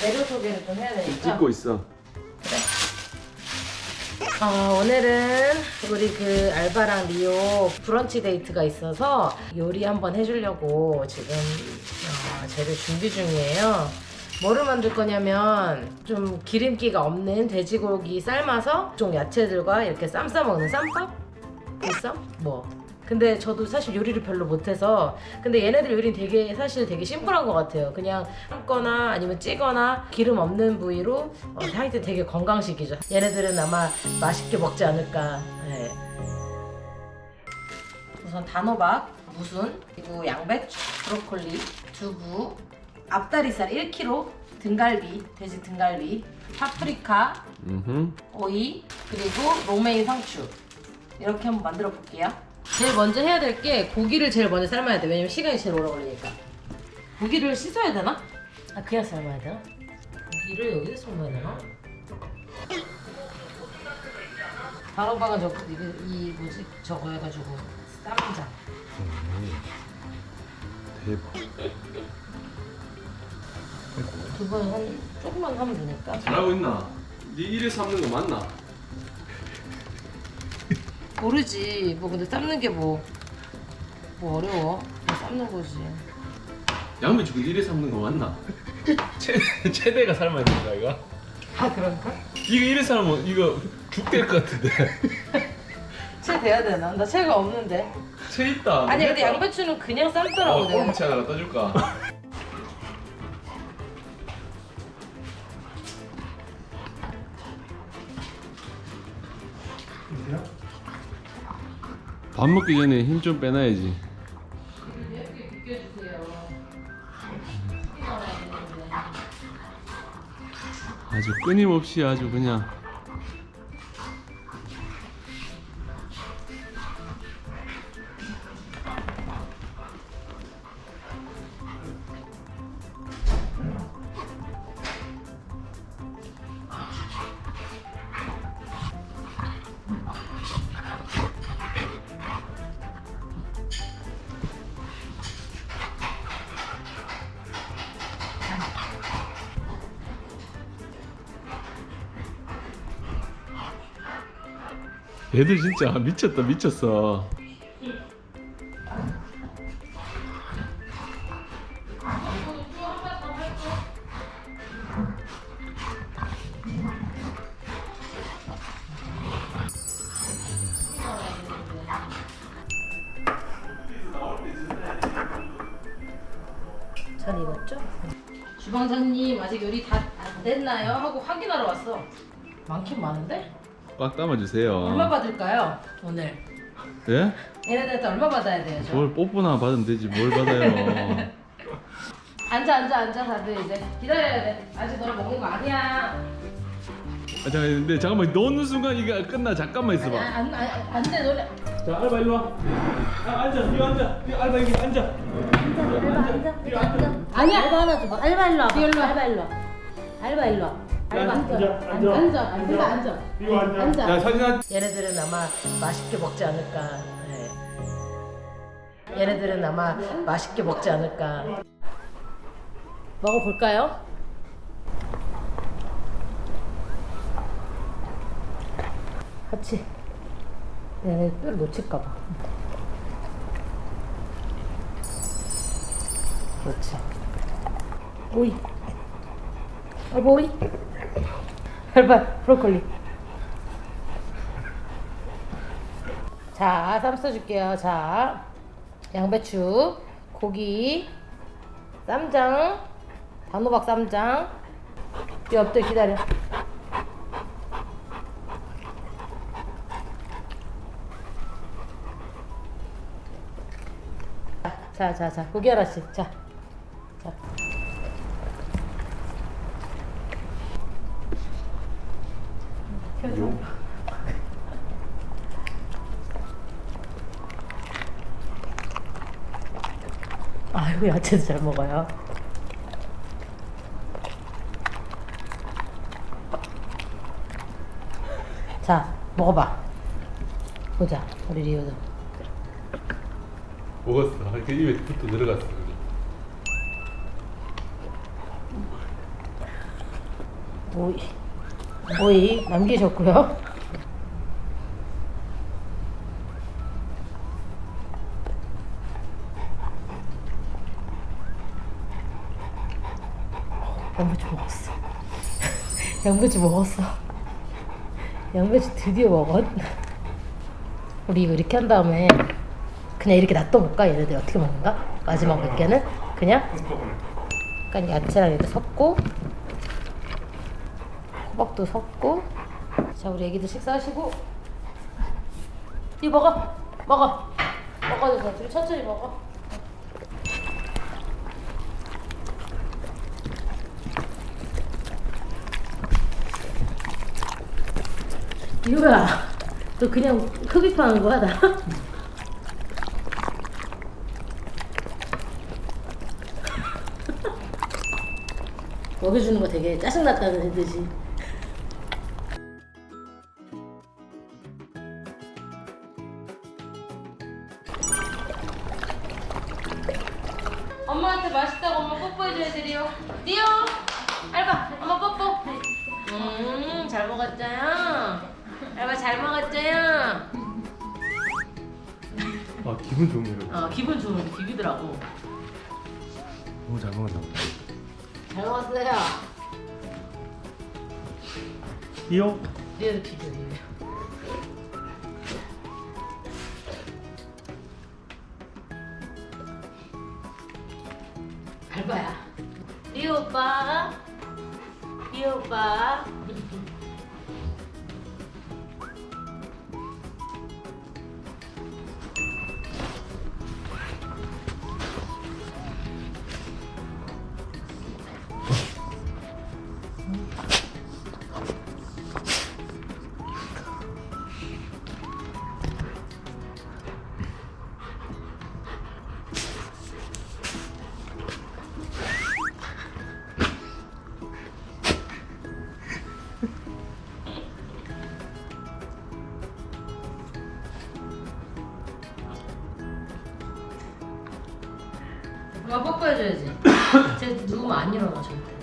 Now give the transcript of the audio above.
재료 소개를 좀 해야 되니까. 찍고 있어. 어, 오늘은 우리 그 알바랑 리오 브런치 데이트가 있어서 요리 한번 해주려고 지금 어, 재료 준비 중이에요. 뭐를 만들 거냐면 좀 기름기가 없는 돼지고기 삶아서 좀 야채들과 이렇게 쌈 싸 먹는 쌈밥? 보쌈? 뭐. 근데 저도 사실 요리를 별로 못해서 근데 얘네들 요리는 되게 사실 되게 심플한 것 같아요. 그냥 삶거나 아니면 찌거나 기름 없는 부위로 어, 하여튼 되게 건강식이죠. 얘네들은 아마 맛있게 먹지 않을까. 네. 우선 단호박, 무순, 그리고 양배추, 브로콜리, 두부, 앞다리살 1kg, 등갈비, 돼지 등갈비, 파프리카, 음. 오이, 그리고 로메인 상추 이렇게 한번 만들어 볼게요. 제일 먼저 해야 될 게 고기를 제일 먼저 삶아야 돼. 왜냐면 시간이 제일 오래 걸리니까. 고기를 씻어야 되나? 아 그냥 삶아야 되나? 고기를 여기서 삶아야 되나? 바로바가 저 이거 이 뭐지 저거 해가지고 쌈장. 대박. 두 번 한 조금만 하면 되니까. 잘하고 있나? 네 일에 삶는 거 맞나? 모르지. 뭐 근데 삶는 게 뭐 뭐 어려워. 그냥 삶는 거지. 양배추 그 일에 삶는 거 맞나? 최 최대가 삶아야 된다 이거. 아 그런가? 이거 일에 삶으면 이거 죽될 것 같은데. 채 돼야 되나? 나 채가 없는데. 채 있다. 아니 근데 양배추는 그냥 삶더라고 어, 내가. 꼴무채 하나 갖다 줄까? 밥 먹기 전에 힘 좀 빼놔야지. 아주 끊임없이 아주 그냥 얘들 진짜 미쳤다 미쳤어. 잘 익었죠? 주방장님 아직 요리 다 안 됐나요? 하고 확인하러 왔어. 많긴 많은데? 꽉 담아주세요. 얼마 받을까요? 오늘 예? 얘네들한테 얼마 받아야 돼요? 저? 뭘 뽀뽀나 받으면 되지 뭘 받아요. 앉아 앉아 앉아 다들 이제 기다려야 돼. 아직 너 먹는 거 아니야. 아, 잠깐 근데 잠깐만 넣는 순간 이게 끝나 잠깐만 있어봐. 안 안안돼 노래. 자 알바 일로 와. 아, 앉아 이거 앉아. 이거 알바 여기 앉아. 아니야. 알바 하나 줘봐. 알바 일로 와. 일로 와. 알바 일로 와. 알바 일로 와. 알바 앉아. 앉아. 앉아. 앉아. 앉아. 이거 앉아. 앉아. 야 한. 얘네들은 아마 맛있게 먹지 않을까. 네. 얘네들은 아마 맛있게 먹지 않을까. 먹어볼까요? 같이. 얘네 뼈를 놓칠까봐. 그렇지. 오이. 알바 오이. 알바 브로콜리. 자, 쌈 써줄게요. 자, 양배추, 고기, 쌈장, 단호박 쌈장. 옆에 기다려. 자, 자, 자, 고기 하나씩. 자, 자. 아이고 야채도 잘 먹어요. 자 먹어봐. 보자 우리 리오도. 먹었어. 이렇게 입에 붙어 들어갔어. 오이 오이 남기셨고요. 양배추 먹었어. 양배추 먹었어. 양배추 드디어 먹었. 우리 이거 이렇게 한 다음에 그냥 이렇게 놔둬볼까? 얘네들 어떻게 먹는가? 마지막 몇 개는 그냥 약간 야채랑 이렇게 섞고 호박도 섞고 자 우리 애기들 식사하시고 이거 먹어 먹어 먹어도 돼 둘이 천천히 먹어 이거야. 너 그냥 흡입하는 거야 나? 먹여주는 거 되게 짜증났다는 듯이 엄마한테 맛있다고 엄마 뽀뽀해줘야 되리요. 띠요! 알바 엄마 뽀뽀. 음 잘 먹었죠요 알바 잘 먹었죠요? 아 기분 좋네요. 어 기분 좋으면 비비더라고. 너무 잘 먹었나. 잘 먹었어요. 이요? 얘도 비벼 비벼 알바야. 리 오빠. 리 오빠 엄마 뽀뽀해줘야지. 쟤 누우면 안 일어나 절대